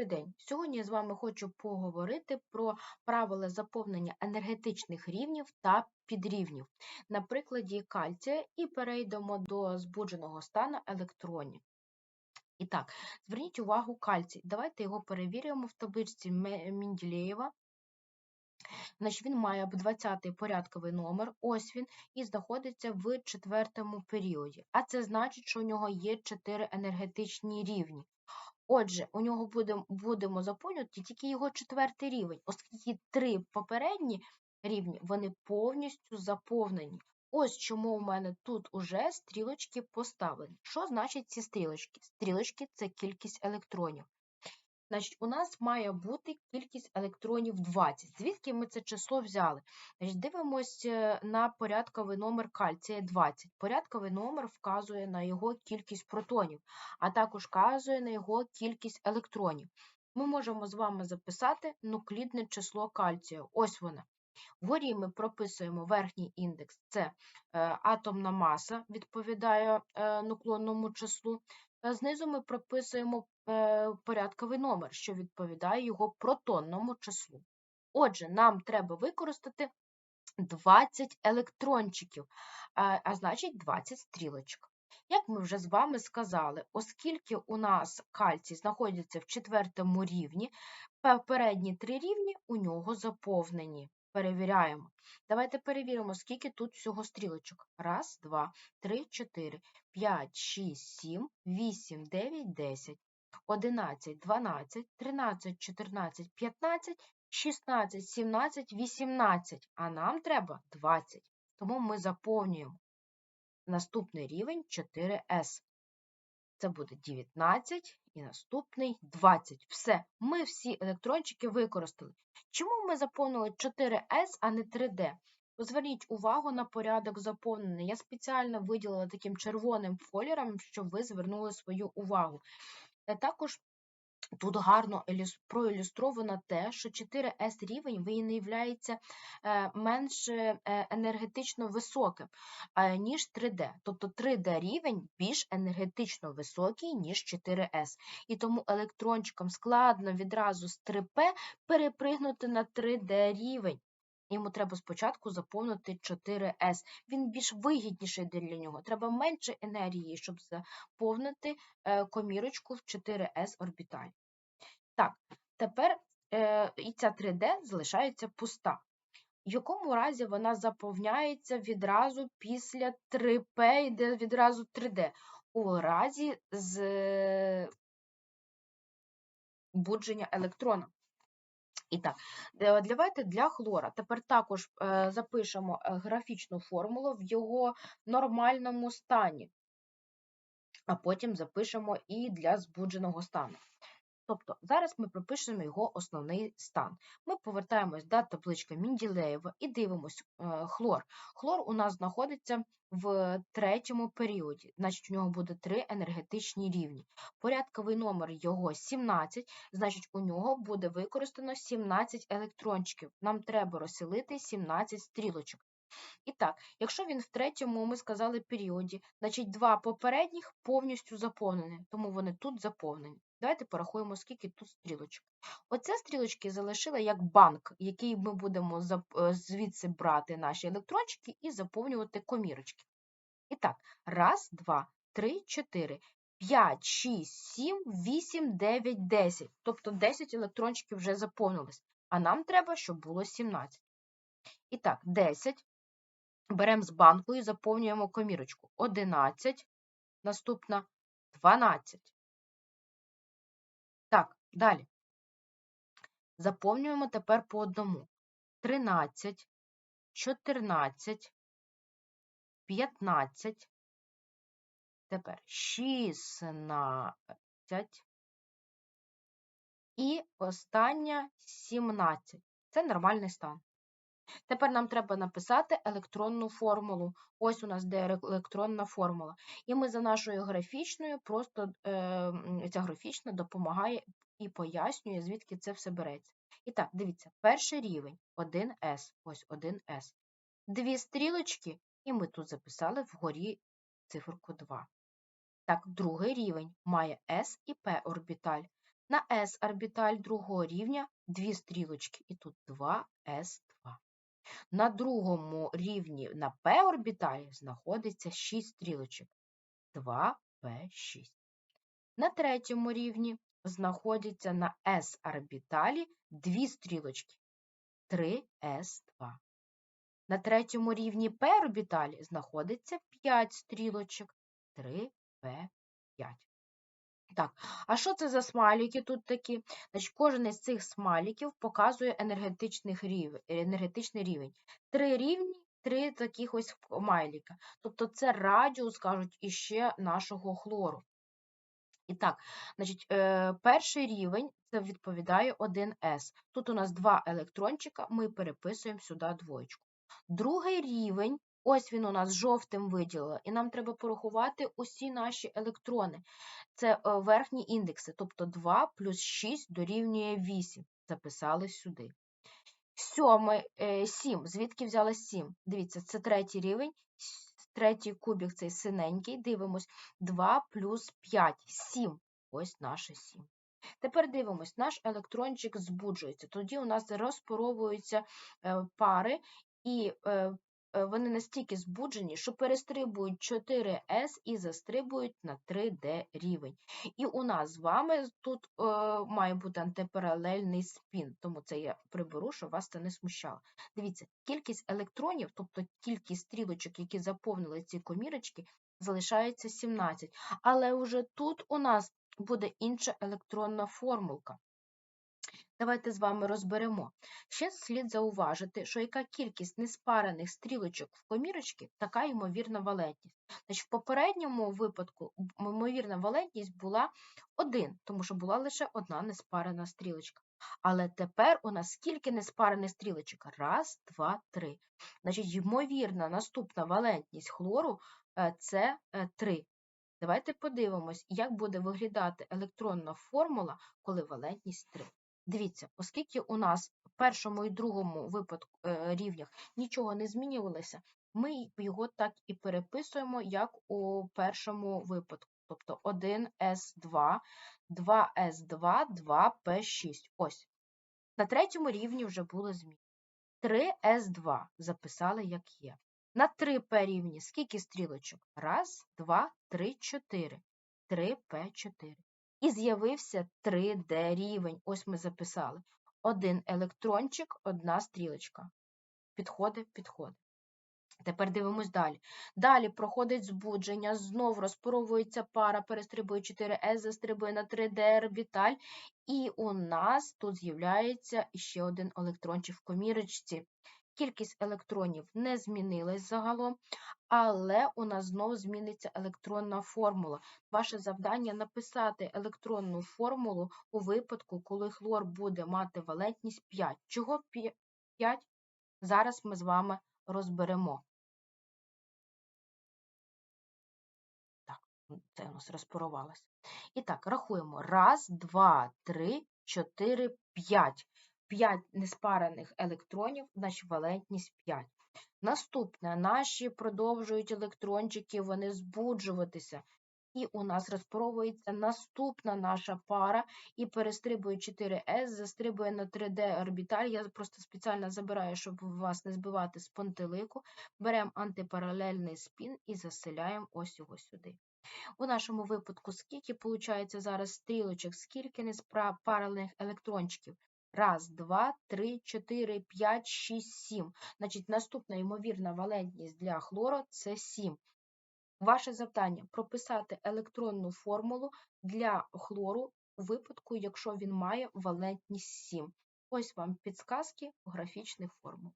Добрий день! Сьогодні я з вами хочу поговорити про правила заповнення енергетичних рівнів та підрівнів на прикладі кальція і перейдемо до збудженого стану електронів. І так, зверніть увагу кальцій. Давайте його перевіримо в табличці Ме- Значить, він має 20-й порядковий номер, ось він, і знаходиться в четвертому періоді. А це значить, що у нього є 4 енергетичні рівні. Отже, у нього будемо, будемо заповнювати тільки його четвертий рівень, оскільки три попередні рівні вони повністю заповнені. Ось чому у мене тут уже стрілочки поставлені. Що значить ці стрілочки? Стрілочки це кількість електронів. Значить, у нас має бути кількість електронів 20. Звідки ми це число взяли? Значить, дивимось е, на порядковий номер кальція 20. Порядковий номер вказує на його кількість протонів, а також вказує на його кількість електронів. Ми можемо з вами записати нуклідне число кальцію. Ось воно. Вгорі ми прописуємо верхній індекс, це е, атомна маса, відповідає е, нуклонному числу. Е, Знизу ми прописуємо порядковий номер, що відповідає його протонному числу. Отже, нам треба використати 20 електрончиків, а, а значить 20 стрілочок. Як ми вже з вами сказали, оскільки у нас кальцій знаходиться в четвертому рівні, попередні три рівні у нього заповнені. Перевіряємо. Давайте перевіримо, скільки тут всього стрілочок. Раз, два, три, чотири, п'ять, шість, сім, вісім, дев'ять, десять, одинадцять, дванадцять, тринадцять, чотирнадцять, п'ятнадцять, шістнадцять, сімнадцять, вісімнадцять. А нам треба 20. Тому ми заповнюємо наступний рівень 4С. Це буде 19 і наступний 20. Все, ми всі електрончики використали. Чому ми заповнили 4С, а не 3D? Зверніть увагу на порядок заповнення. Я спеціально виділила таким червоним кольором, щоб ви звернули свою увагу. Е, Також тут гарно проілюстровано те, що 4С рівень він є менш е, енергетично високим, е, ніж 3D. Тобто 3D рівень більш енергетично високий, ніж 4С. І тому електрончикам складно відразу з 3P перепригнути на 3D рівень. Йому треба спочатку заповнити 4С. Він більш вигідніший для нього. Треба менше енергії, щоб заповнити е, комірочку в 4С орбіталь. Так, тепер е, і ця 3D залишається пуста. В якому разі вона заповняється відразу після 3P, йде відразу 3D? У разі збудження електрона. І так, е, давайте для хлора. Тепер також е, запишемо е, графічну формулу в його нормальному стані, а потім запишемо і для збудженого стану. Тобто зараз ми пропишемо його основний стан. Ми повертаємось до таблички Мінділеєва і дивимось е, хлор. Хлор у нас знаходиться в третьому періоді, значить у нього буде три енергетичні рівні. Порядковий номер його 17, значить у нього буде використано 17 електрончиків. Нам треба розселити 17 стрілочок. І так, якщо він в третьому, ми сказали, періоді, значить два попередніх повністю заповнені, тому вони тут заповнені. Давайте порахуємо, скільки тут стрілочок. Оце стрілочки залишили як банк, який ми будемо е, звідси брати наші електрончики і заповнювати комірочки. І так, раз, два, три, чотири, п'ять, шість, сім, вісім, дев'ять, десять. Тобто 10 електрончиків вже заповнились, а нам треба, щоб було 17. І так, 10. Беремо з банку і заповнюємо комірочку. 11, наступна 12. Далі. Заповнюємо тепер по одному. 13, 14, 15, тепер 16 і остання 17. Це нормальний стан. Тепер нам треба написати електронну формулу. Ось у нас де електронна формула. І ми за нашою графічною, просто е, ця графічна допомагає і пояснює, звідки це все береться. І так, дивіться, перший рівень 1С, ось 1С. Дві стрілочки, і ми тут записали вгорі циферку 2. Так, другий рівень має S і P орбіталь. На S орбіталь другого рівня дві стрілочки, і тут 2s2. На другому рівні на P орбіталі знаходиться 6 стрілочок 2p6. На третьому рівні знаходяться на S орбіталі дві стрілочки 3s2. На третьому рівні P орбіталі знаходиться 5 стрілочок 3p5. Так, а що це за смайлики тут такі? Значить, Кожен із цих смайликів показує енергетичний рівень. Три рівні, три таких ось смайлика. Тобто це радіус, кажуть, іще нашого хлору. І так, значить, е, перший рівень це відповідає 1С. Тут у нас два електрончика, ми переписуємо сюди двоєчку. Другий рівень, ось він у нас жовтим виділила, і нам треба порахувати усі наші електрони. Це е, верхні індекси, тобто 2 плюс 6 дорівнює 8. Записали сюди. Сьомий, 7. Е, Звідки взяла 7? Дивіться, це третій рівень. Третій кубік цей синенький. Дивимось 2 плюс 5, 7. Ось наше 7. Тепер дивимось, наш електрончик збуджується. Тоді у нас розпаровуються е, пари, і е, вони настільки збуджені, що перестрибують 4С і застрибують на 3D рівень. І у нас з вами тут е, має бути антипаралельний спін, тому це я приберу, щоб вас це не смущало. Дивіться, кількість електронів, тобто кількість стрілочок, які заповнили ці комірочки, залишається 17. Але вже тут у нас буде інша електронна формулка. Давайте з вами розберемо. Ще слід зауважити, що яка кількість неспарених стрілочок в комірочці, така ймовірна валентність. Значить, В попередньому випадку ймовірна валентність була 1, тому що була лише одна неспарена стрілочка. Але тепер у нас скільки неспарених стрілочок? Раз, два, три. Значить, ймовірна наступна валентність хлору е, це 3. Е, Давайте подивимось, як буде виглядати електронна формула, коли валентність 3. Дивіться, оскільки у нас в першому і другому випадку е, рівнях нічого не змінювалося, ми його так і переписуємо, як у першому випадку. Тобто 1С2, 2С2, 2П6. Ось. На третьому рівні вже було зміни. 3С2 записали, як є. На 3П рівні скільки стрілочок? Раз, два, три, чотири. 3П4. І з'явився 3D рівень. Ось ми записали. Один електрончик, одна стрілочка. Підходить, підходить. Тепер дивимось далі. Далі проходить збудження, знов розпаровується пара, перестрибує 4С, застрибує на 3D орбіталь. І у нас тут з'являється ще один електрончик в комірочці. Кількість електронів не змінилась загалом, але у нас знову зміниться електронна формула. Ваше завдання написати електронну формулу у випадку, коли хлор буде мати валентність 5. Чого 5? Зараз ми з вами розберемо. Так, це у нас розпарувалося. І так, рахуємо. Раз, два, три, чотири, п'ять. 5 неспарених електронів, значить валентність 5. Наступне, наші продовжують електрончики, вони збуджуватися. І у нас розпаровується наступна наша пара і перестрибує 4С, застрибує на 3D-орбіталь. Я просто спеціально забираю, щоб вас не збивати з пантелику. Беремо антипаралельний спін і заселяємо ось його сюди. У нашому випадку, скільки виходить зараз стрілочок, скільки неспаральних електрончиків? Раз, два, три, чотири, п'ять, шість, сім. Значить, наступна ймовірна валентність для хлору це 7. Ваше завдання прописати електронну формулу для хлору у випадку, якщо він має валентність 7. Ось вам підсказки графічних формул.